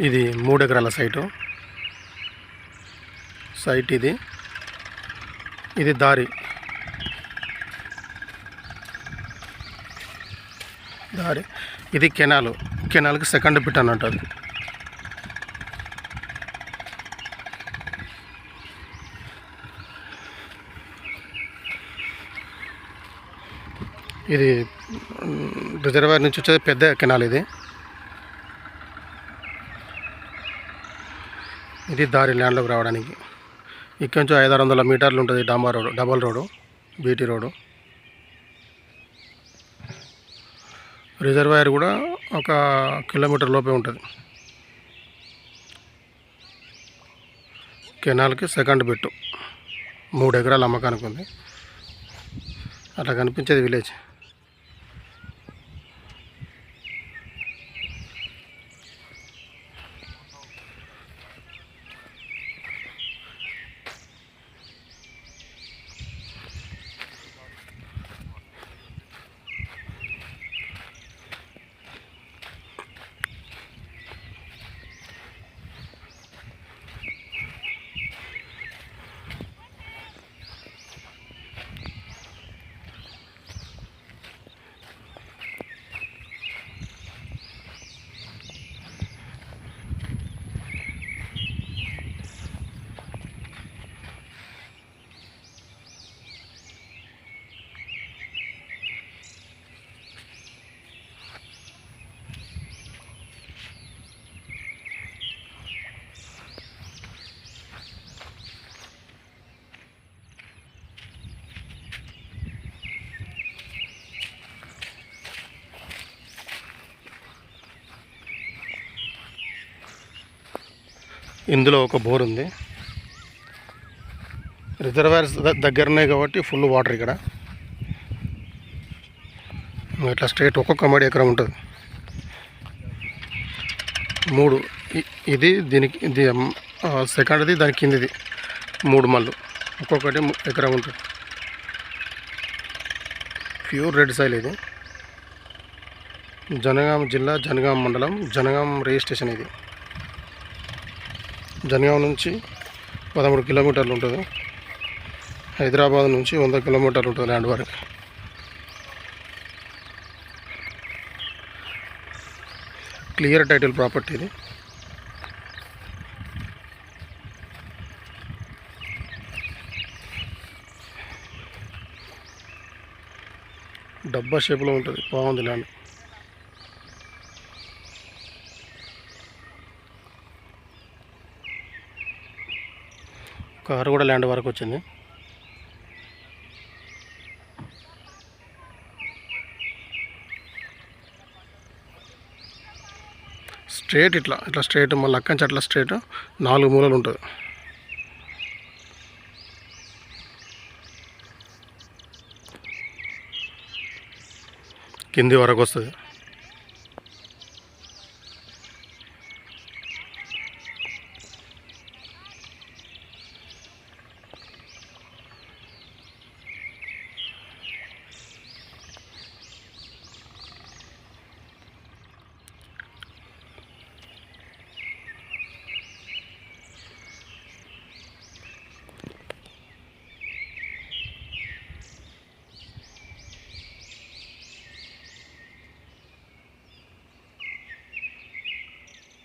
ఇది మూడు ఎకరాల సైటు. సైట్ ఇది. ఇది దారి. దారి. ఇది కెనాలు. కెనాల్కి సెకండ్ పిట్ అన్నట్టు అది ఇది రిజర్వాయర్ నుంచి వచ్చేది పెద్ద కెనాల్ ఇది. ఇది దారి ల్యాండ్లోకి రావడానికి. ఇక్కడ నుంచి ఐదారు వందల మీటర్లు ఉంటుంది డాంబర్ road double road BT road. Reservoir కూడా ఒక కిలోమీటర్ లోపే ఉంటుంది. కెనాల్కి సెకండ్ బిట్టు. మూడు ఎకరాల అమ్మకానికి ఉంది. అట్లా కనిపించేది విలేజ్. ఇందులో ఒక బోర్ ఉంది. రిజర్వాయర్స్ దగ్గర దగ్గరనే కాబట్టి ఫుల్ వాటర్ ఇక్కడ. ఇట్లా స్ట్రేట్ ఒక్కొక్క మడి ఎకరం ఉంటుంది. మూడు ఇది దీనికి ఇది సెకండ్ది దాని కిందిది. మూడు మళ్ళు. ఒక్కొక్కటి ఎకరం ఉంటుంది. ప్యూర్ రెడ్ సైల్ ఇది. జనగాం జిల్లా జనగాం మండలం జనగాం రిజిస్ట్రేషన్ ఇది. జనగాం నుంచి పదమూడు కిలోమీటర్లు ఉంటుంది. హైదరాబాద్ నుంచి వంద కిలోమీటర్లు ఉంటుంది ల్యాండ్ వరకు. క్లియర్ టైటిల్ ప్రాపర్టీ ఇది. డబ్బా షేప్లో ఉంటుంది. బాగుంది ల్యాండ్. కారు కూడా ల్యాండ్ వరకు వచ్చింది. స్ట్రేట్ ఇట్లా ఇట్లా స్ట్రేట్ మళ్ళీ అక్కడి నుంచి అట్లా స్ట్రేట్ నాలుగు మూలలు ఉంటుంది. కింది వరకు వస్తుంది.